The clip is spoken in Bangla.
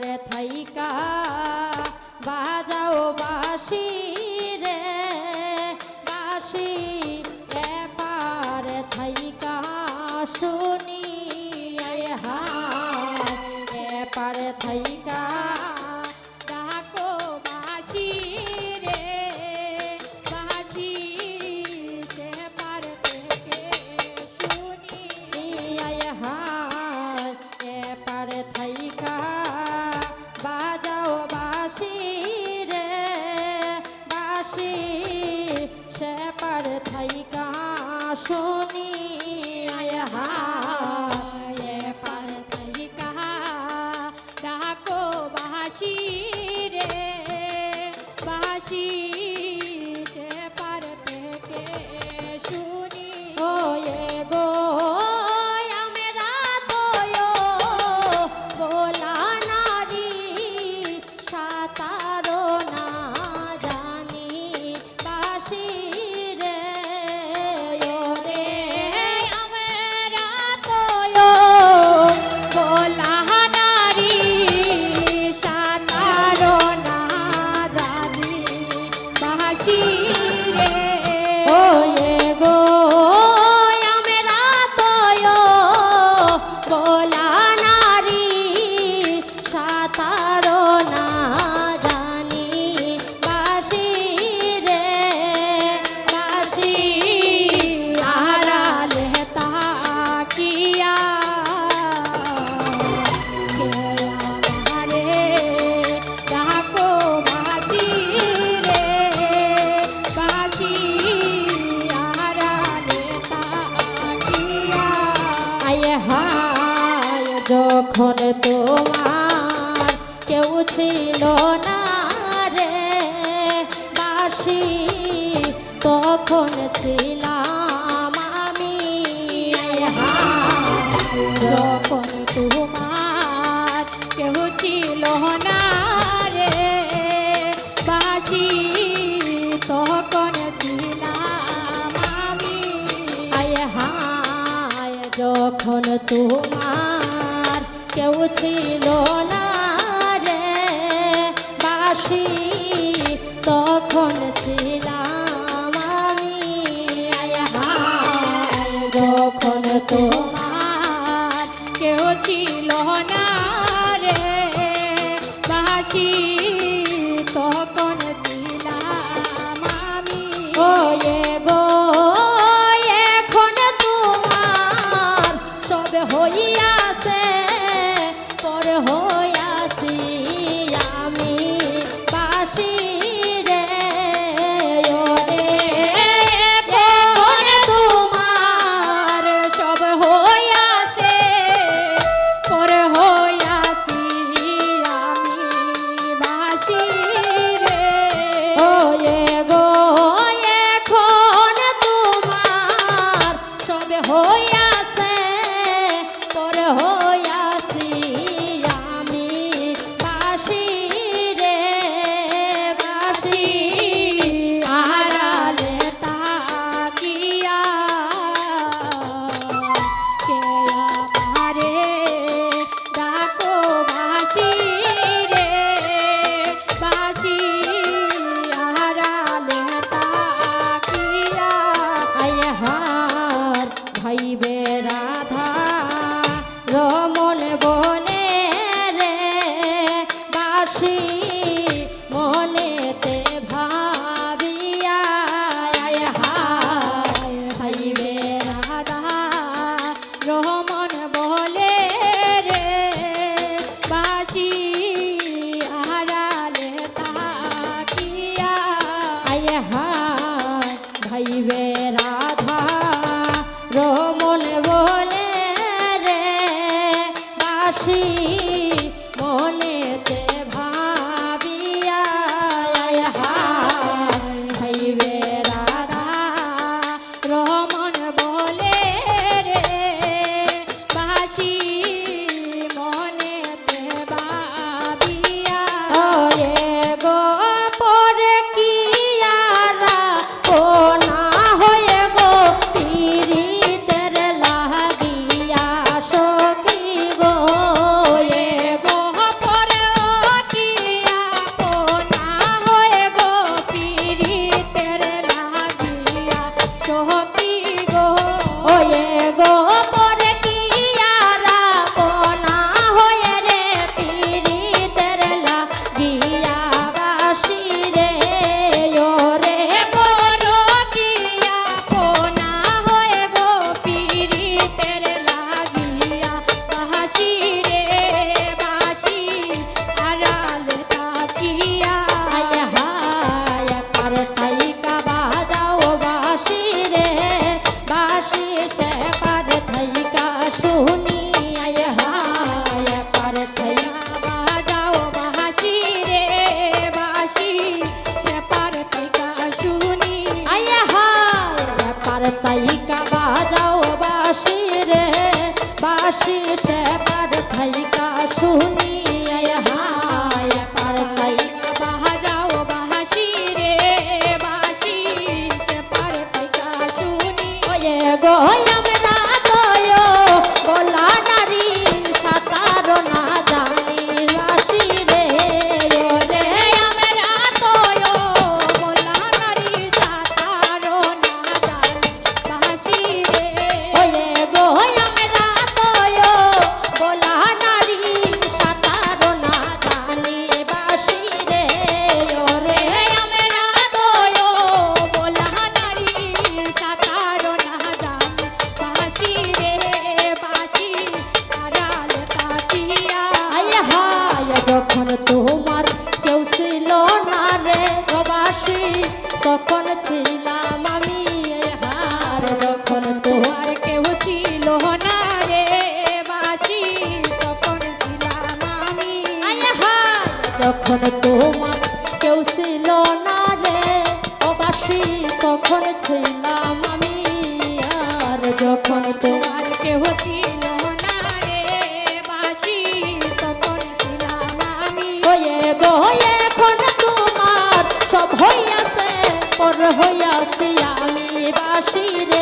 রে থাইকা বাজাও বাসি রে। বাসি এ এপারে থাইকা শুনি হা এ এপারে থাইকা থাইকা শুনি খুশি যখন ছিলাম আমি, যখন তোমার কেহ ছিল রে বাসি তখন ছিলাম আমি হায়, যখন তোমার কেউ ছিল না কেউ ছিল না রে, অবাসী তখন ছিলাম আমি। আর যখন তোমার কেউ ছিল না রে, বাসি তখন ছিলাম আমি। হয়ে গো এখন তোমার, সব হইয়াছে, পর হইয়াছি আমি বাসি রে